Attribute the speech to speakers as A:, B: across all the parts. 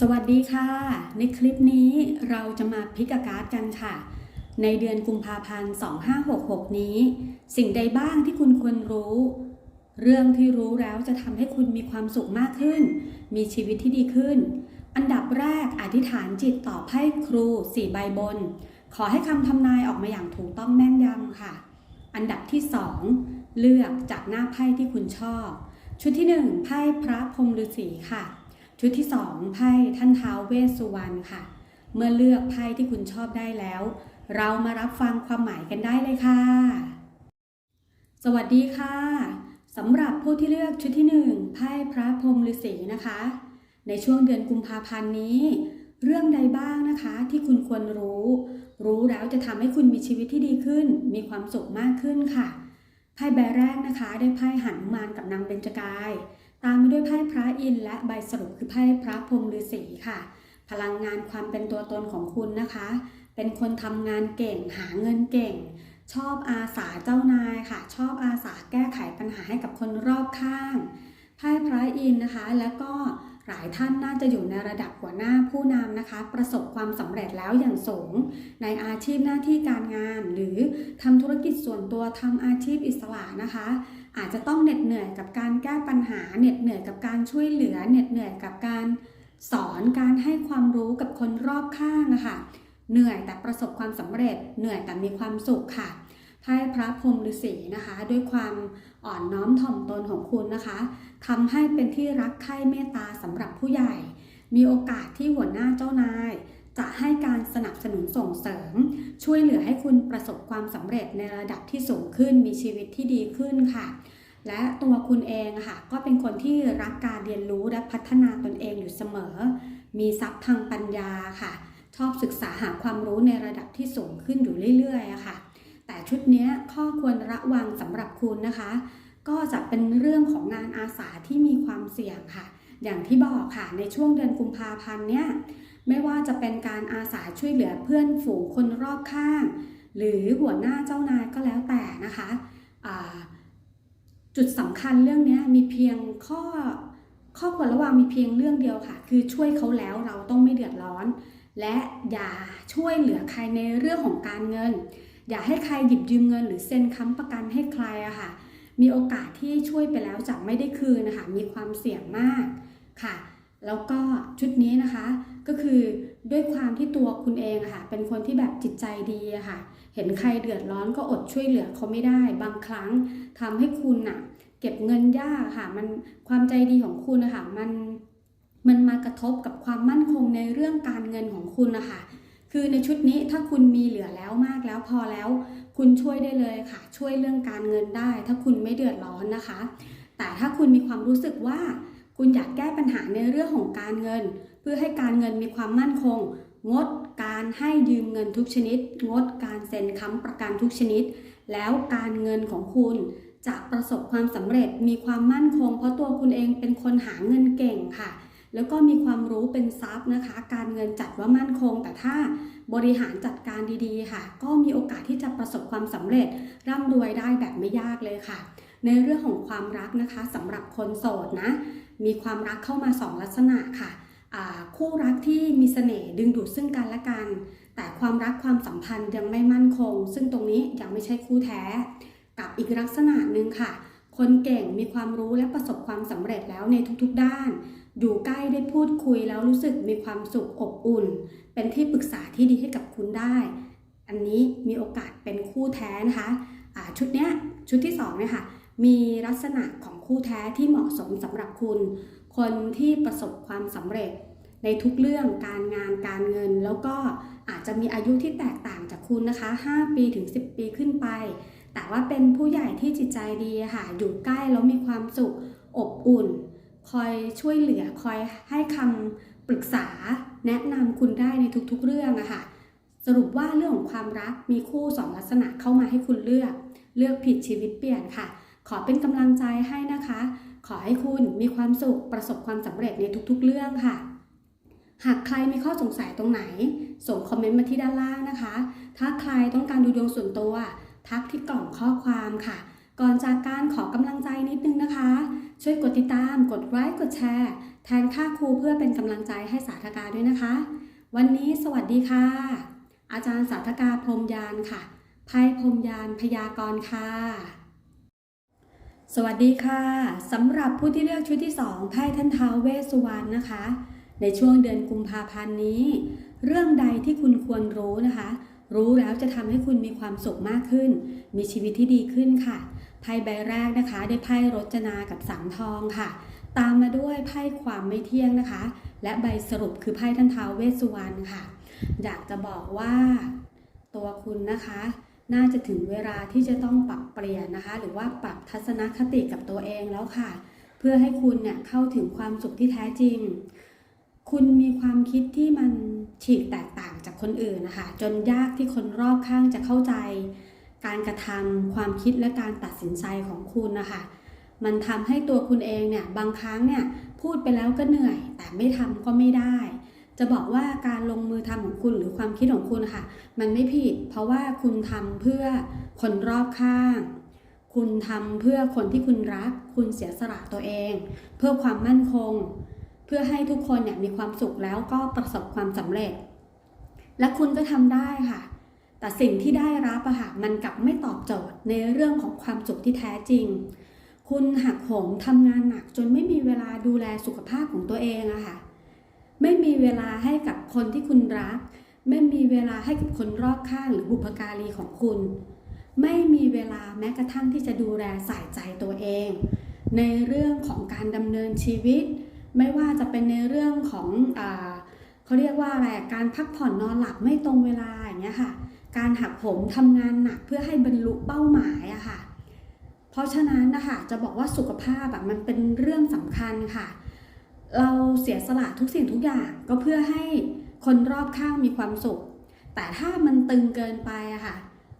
A: สวัสดีค่ะ ในคลิปนี้เราจะมาพิกาการ์ดกันค่ะ ในเดือนกุมภาพันธ์ 2566 นี้ สิ่งใดบ้างที่คุณควรรู้ เรื่องที่รู้แล้วจะทำให้คุณมีความสุขมากขึ้น มีชีวิตที่ดีขึ้น อันดับแรกอธิษฐานจิตต่อไพ่ครูสี่ใบบน ขอให้คำทำนายออกมาอย่างถูกต้องแม่นยำค่ะ อันดับที่ 2 เลือกจากหน้าไพ่ที่คุณชอบ ชุดที่ 1 ไพ่พระพรมฤาษีค่ะ ชุดที่ 2 ไพ่ท่านท้าวเวสสุวรรณค่ะ เมื่อเลือกไพ่ที่คุณชอบได้แล้ว เรามารับฟังความหมายกันได้เลยค่ะ สวัสดีค่ะสำหรับผู้ที่เลือกชุดที่ 1 ไพ่พระพรหมฤาษีนะคะ ในช่วงเดือนกุมภาพันธ์นี้ เรื่องใดบ้างนะคะที่คุณควรรู้ รู้แล้วจะทำให้คุณมีชีวิตที่ดีขึ้น มีความสุขมากขึ้นค่ะไพ่ใบแรกนะคะ ได้ไพ่หันมานกับนางเบญจกาย ตามมาด้วยไพ่พระอินทร์และใบสรุปคือไพ่พระพรมฤาษีค่ะ พลังงานความเป็นตัวตนของคุณนะคะ เป็นคนทำงานเก่งหาเงินเก่ง ชอบอาสาเจ้านายค่ะ ชอบอาสาแก้ไขปัญหาให้กับคนรอบข้างไพ่พระอินทร์นะคะ แล้วก็หลายท่านน่าจะอยู่ในระดับหัวหน้าผู้นำนะคะ ประสบความสำเร็จแล้วอย่างสูง ในอาชีพหน้าที่การงาน หรือทำธุรกิจส่วนตัวทำอาชีพอิสระนะคะ อาจจะต้องเหน็ดเหนื่อยกับการแก้ปัญหาเหน็ดเหนื่อยกับการช่วยเหลือเหน็ดเหนื่อยกับการสอนการให้ความรู้กับคนรอบข้างนะคะเหนื่อยแต่ประสบความสำเร็จ เหนื่อยแต่มีความสุขค่ะไพ่พระพรหมฤาษีนะคะ ด้วยความอ่อนน้อมถ่อมตนของคุณนะคะทำให้เป็นที่รักใคร่เมตตาสำหรับผู้ใหญ่ มีโอกาสที่หัวหน้าเจ้านาย จะให้การสนับสนุนส่งเสริม ช่วยเหลือให้คุณประสบความสำเร็จในระดับที่สูงขึ้นมีชีวิตที่ดีขึ้นค่ะ และตัวคุณเองค่ะ ก็เป็นคนที่รักการเรียนรู้และพัฒนาตนเองอยู่เสมอ มีทรัพย์ทางปัญญาค่ะ ชอบศึกษาหาความรู้ในระดับที่สูงขึ้นอยู่เรื่อยๆค่ะ แต่ชุดนี้ข้อควรระวังสำหรับคุณนะคะ ก็จะเป็นเรื่องของงานอาสาที่มีความเสี่ยงค่ะ อย่างที่บอกค่ะในช่วงเดือนกุมภาพันธ์เนี่ย ไม่ว่าจะเป็นการอาสาช่วยเหลือเพื่อนฝูงคนรอบข้าง หรือหัวหน้าเจ้านายก็แล้วแต่นะคะจุดสำคัญเรื่องนี้มีเพียงข้อข้อควรระวังมีเพียงเรื่องเดียวค่ะ คือช่วยเขาแล้วเราต้องไม่เดือดร้อน และอย่าช่วยเหลือใครในเรื่องของการเงิน อย่าให้ใครหยิบยืมเงิน หรือเซ็นค้ำประกันให้ใครอะค่ะ มีโอกาสที่ช่วยไปแล้วจะไม่ได้คืนนะคะมีความเสี่ยงมากค่ะ แล้วก็ชุดนี้นะคะ ก็คือด้วยความที่ตัวคุณเองค่ะ เป็นคนที่แบบจิตใจดีค่ะ เห็นใครเดือดร้อนก็อดช่วยเหลือเขาไม่ได้ บางครั้งทำให้คุณอะเก็บเงินยากค่ะ มันความใจดีของคุณนะคะมันมันมากระทบกับความมั่นคงในเรื่องการเงินของคุณนะคะคือในชุดนี้ถ้าคุณมีเหลือแล้วมากแล้วพอแล้ว คุณช่วยได้เลยค่ะ ช่วยเรื่องการเงินได้ ถ้าคุณไม่เดือดร้อนนะคะ แต่ถ้าคุณมีความรู้สึกว่า คุณอยากแก้ปัญหาในเรื่องของการเงิน เพื่อให้การเงินมีความมั่นคง งดการให้ยืมเงินทุกชนิด งดการเซ็นค้ำประกันทุกชนิด แล้วการเงินของคุณจะประสบความสำเร็จมีความมั่นคง เพราะตัวคุณเองเป็นคนหาเงินเก่งค่ะ แล้วก็มีความรู้เป็นทรัพย์นะคะ การเงินจัดว่ามั่นคง แต่ถ้าบริหารจัดการดีๆค่ะ ก็มีโอกาสที่จะประสบความสำเร็จร่ำรวยได้แบบไม่ยากเลยค่ะ ในเรื่องของความรักนะคะสำหรับคนโสดนะ มีความรักเข้ามา 2 ลักษณะค่ะคู่รักที่มีเสน่ห์ดึงดูดซึ่งกันและกัน แต่ความรักความสัมพันธ์ยังไม่มั่นคง ซึ่งตรงนี้ยังไม่ใช่คู่แท้ กับอีกลักษณะหนึ่งค่ะ คนเก่งมีความรู้และประสบความสำเร็จแล้วในทุกๆด้าน อยู่ใกล้ได้พูดคุยแล้วรู้สึกมีความสุขอบอุ่น เป็นที่ปรึกษาที่ดีให้กับคุณได้ อันนี้มีโอกาสเป็นคู่แท้นะคะะชุดเนี้ยชุดที่2เนี่ยค่ะ มีลักษณะของคู่แท้ที่เหมาะสมสำหรับคุณ คนที่ประสบความสำเร็จ ในทุกเรื่องการงานการเงิน แล้วก็อาจจะมีอายุที่แตกต่างจากคุณนะคะ 5 ปีถึง 10 ปีขึ้นไป แต่ว่าเป็นผู้ใหญ่ที่จิตใจดีค่ะ อยู่ใกล้แล้วมีความสุขอบอุ่น คอยช่วยเหลือคอยให้คำปรึกษาแนะนำคุณได้ในทุกๆเรื่องอะค่ะสรุปว่าเรื่องของความรักมีคู่สองลักษณะเข้ามาให้คุณเลือก เลือกผิดชีวิตเปลี่ยนค่ะ ขอเป็นกำลังใจให้นะคะ ขอให้คุณมีความสุขประสบความสำเร็จในทุกๆเรื่องค่ะ หากใครมีข้อสงสัยตรงไหน ส่งคอมเมนต์มาที่ด้านล่างนะคะ ถ้าใครต้องการดูดวงส่วนตัว ทักที่กล่องข้อความค่ะ ก่อนจากการขอกำลังใจนิดนึงนะคะ ช่วยกดติดตาม กดไลค์กดแชร์ แทนค่าครูเพื่อเป็นกำลังใจให้สาธกาด้วยนะคะ วันนี้สวัสดีค่ะ อาจารย์สาธกาพรมยานค่ะไพ่พรมยานพยากรณ์ค่ะ สวัสดีค่ะสำหรับผู้ที่เลือกชุดที่ 2 ไพ่ท่านท้าวเวสสุวรรณนะคะ ในช่วงเดือนกุมภาพันธ์นี้ เรื่องใดที่คุณควรรู้นะคะ รู้แล้วจะทำให้คุณมีความสุขมากขึ้น มีชีวิตที่ดีขึ้นค่ะไพ่ใบแรกนะคะได้ไพ่รจนากับสังทองค่ะ ตามมาด้วยไพ่ความไม่เที่ยงนะคะ และใบสรุปคือไพ่ท่านท้าวเวสสุวรรณค่ะ อยากจะบอกว่า ตัวคุณนะคะ น่าจะถึงเวลาที่จะต้องปรับเปลี่ยนนะคะ หรือว่าปรับทัศนคติกับตัวเองแล้วค่ะ เพื่อให้คุณเนี่ยเข้าถึงความสุขที่แท้จริง คุณมีความคิดที่มันฉีกแตกต่างจากคนอื่นนะคะ จนยากที่คนรอบข้างจะเข้าใจ การกระทำความคิดและการตัดสินใจของคุณนะคะ มันทำให้ตัวคุณเองเนี่ยบางครั้งเนี่ยพูดไปแล้วก็เหนื่อย แต่ไม่ทำก็ไม่ได้ จะบอกว่าการลงมือทำของคุณหรือความคิดของคุณค่ะ มันไม่ผิด เพราะว่าคุณทำเพื่อคนรอบข้าง คุณทำเพื่อคนที่คุณรัก คุณเสียสละตัวเอง เพื่อความมั่นคง เพื่อให้ทุกคนเนี่ยมีความสุขแล้วก็ประสบความสำเร็จ และคุณก็ทำได้ค่ะ แต่สิ่งที่ได้รับอะค่ะมันกลับไม่ตอบโจทย์ในเรื่องของความสุขที่แท้จริง คุณหักโหมทำงานหนักจนไม่มีเวลาดูแลสุขภาพของตัวเองอะค่ะ ไม่มีเวลาให้กับคนที่คุณรัก ไม่มีเวลาให้กับคนรอบข้างหรือบุพการีของคุณ ไม่มีเวลาแม้กระทั่งที่จะดูแลใส่ใจตัวเอง ในเรื่องของการดำเนินชีวิต ไม่ว่าจะเป็นในเรื่องของอเขาเรียกว่าอะไรการพักผ่อนนอนหลับไม่ตรงเวลาอย่างเงี้ยค่ะ การหักโหมทำงานหนักเพื่อให้บรรลุเป้าหมายอะค่ะ เพราะฉะนั้นนะคะจะบอกว่าสุขภาพอะมันเป็นเรื่องสำคัญค่ะ เราเสียสละทุกสิ่งทุกอย่างก็เพื่อให้คนรอบข้างมีความสุข แต่ถ้ามันตึงเกินไปอะค่ะ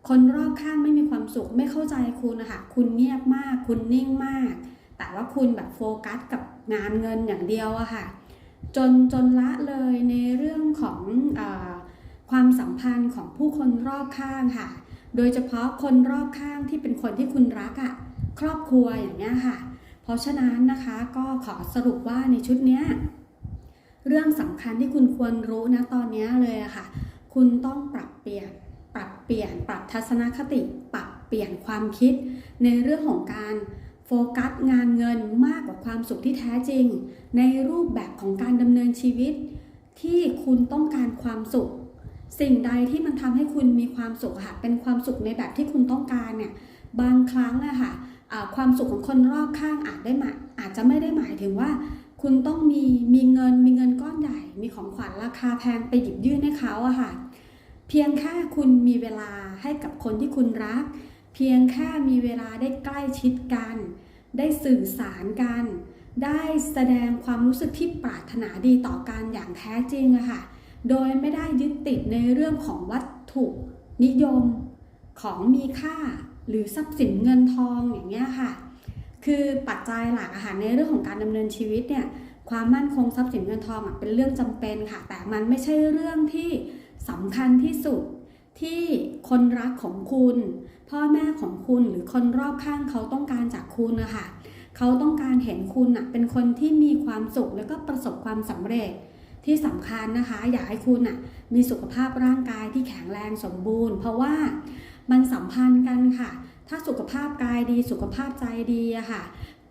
A: คนรอบข้างไม่มีความสุขไม่เข้าใจคุณนะคะคุณเงียบมาก คุณนิ่งมาก แต่ว่าคุณแบบโฟกัสกับงานเงินอย่างเดียวอะค่ะ จนจนละเลยในเรื่องของอความสัมพันธ์ของผู้คนรอบข้างค่ะ โดยเฉพาะคนรอบข้างที่เป็นคนที่คุณรักอะครอบครัวอย่างเงี้ยค่ะ เพราะฉะนั้นนะคะก็ขอสรุปว่าในชุดเนี้ยเรื่องสำคัญที่คุณควรรู้นะตอนนี้เลยอะค่ะ คุณต้องปรับเปลี่ยน ปรับเปลี่ยน ปรับทัศนคติ ปรับเปลี่ยนความคิด ในเรื่องของการโฟกัสงานเงินมากกว่าความสุขที่แท้จริง ในรูปแบบของการดำเนินชีวิต ที่คุณต้องการความสุข สิ่งใดที่มันทำให้คุณมีความสุขค่ะ เป็นความสุขในแบบที่คุณต้องการเนี่ย บางครั้งอะค่ะ ความสุขของคนรอบข้างอาจได้หมายอาจจะไม่ได้หมายถึงว่า คุณต้องมีมีเงินมีเงินก้อนใหญ่ มีของขวัญราคาแพงไปหยิบยื่นให้เขาอะค่ะ เพียงแค่คุณมีเวลาให้กับคนที่คุณรัก เพียงแค่มีเวลาได้ใกล้ชิดกัน ได้สื่อสารกัน ได้แสดงความรู้สึกที่ปรารถนาดีต่อกันอย่างแท้จริงอะค่ะ โดยไม่ได้ยึดติดในเรื่องของวัตถุนิยมของมีค่า หรือทรัพย์สินเงินทองอย่างเงี้ยค่ะ คือปัจจัยหลักอะค่ะในเรื่องของการดำเนินชีวิตเนี่ยความมั่นคงทรัพย์สินเงินทองเป็นเรื่องจำเป็นค่ะ แต่มันไม่ใช่เรื่องที่สำคัญที่สุดที่คนรักของคุณ พ่อแม่ของคุณหรือคนรอบข้างเขาต้องการจากคุณนะคะเขาต้องการเห็นคุณเป็นคนที่มีความสุขแล้วก็ประสบความสำเร็จที่สำคัญนะคะ อยากให้คุณมีสุขภาพร่างกายที่แข็งแรงสมบูรณ์ เพราะว่า มันสัมพันธ์กันค่ะ ถ้าสุขภาพกายดีสุขภาพใจดีอะค่ะ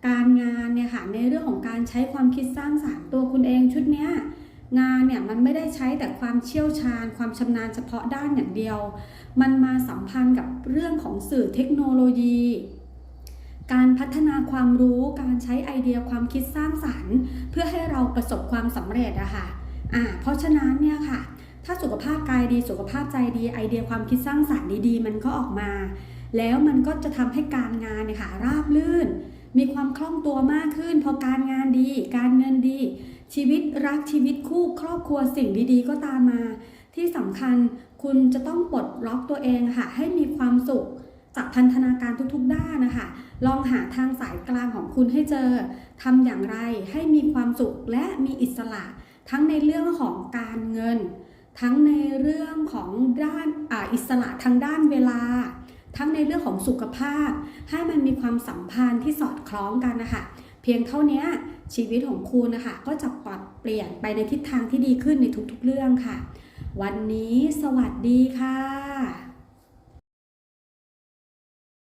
A: การงานเนี่ยค่ะในเรื่องของการใช้ความคิดสร้างสรรค์ตัวคุณเองชุดเนี้ยงานเนี่ยมันไม่ได้ใช้แต่ความเชี่ยวชาญ ความชำนาญเฉพาะด้านอย่างเดียว มันมาสัมพันธ์กับเรื่องของสื่อเทคโนโลยี การพัฒนาความรู้ การใช้ไอเดียความคิดสร้างสรรค์ เพื่อให้เราประสบความสำเร็จอะค่ะอ่าเพราะฉะนั้นเนี่ยค่ะ ถ้าสุขภาพกายดีสุขภาพใจดี ไอเดียความคิดสร้างสรรค์ดีๆ มันก็ออกมา แล้วมันก็จะทำให้การงานเนี่ยค่ะราบลื่น มีความคล่องตัวมากขึ้น พอการงานดี การเงินดี ชีวิตรักชีวิตคู่ครอบครัวสิ่งดีๆ ก็ตามมา ที่สำคัญคุณจะต้องปลดล็อกตัวเองค่ะ ให้มีความสุขจากพันธนาการทุกๆ ด้านนะคะ ลองหาทางสายกลางของคุณให้เจอ ทำอย่างไรให้มีความสุขและมีอิสระ ทั้งในเรื่องของการเงิน ทั้งในเรื่องของด้านออิสระทางด้านเวลา ทั้งในเรื่องของสุขภาพ ให้มันมีความสัมพันธ์ที่สอดคล้องกันนะคะเพียงเท่านี้ชีวิตของคุณนะคะก็จะปรับเปลี่ยนไปในทิศทางที่ดีขึ้นในทุกๆเรื่องค่ะ วันนี้สวัสดีค่ะ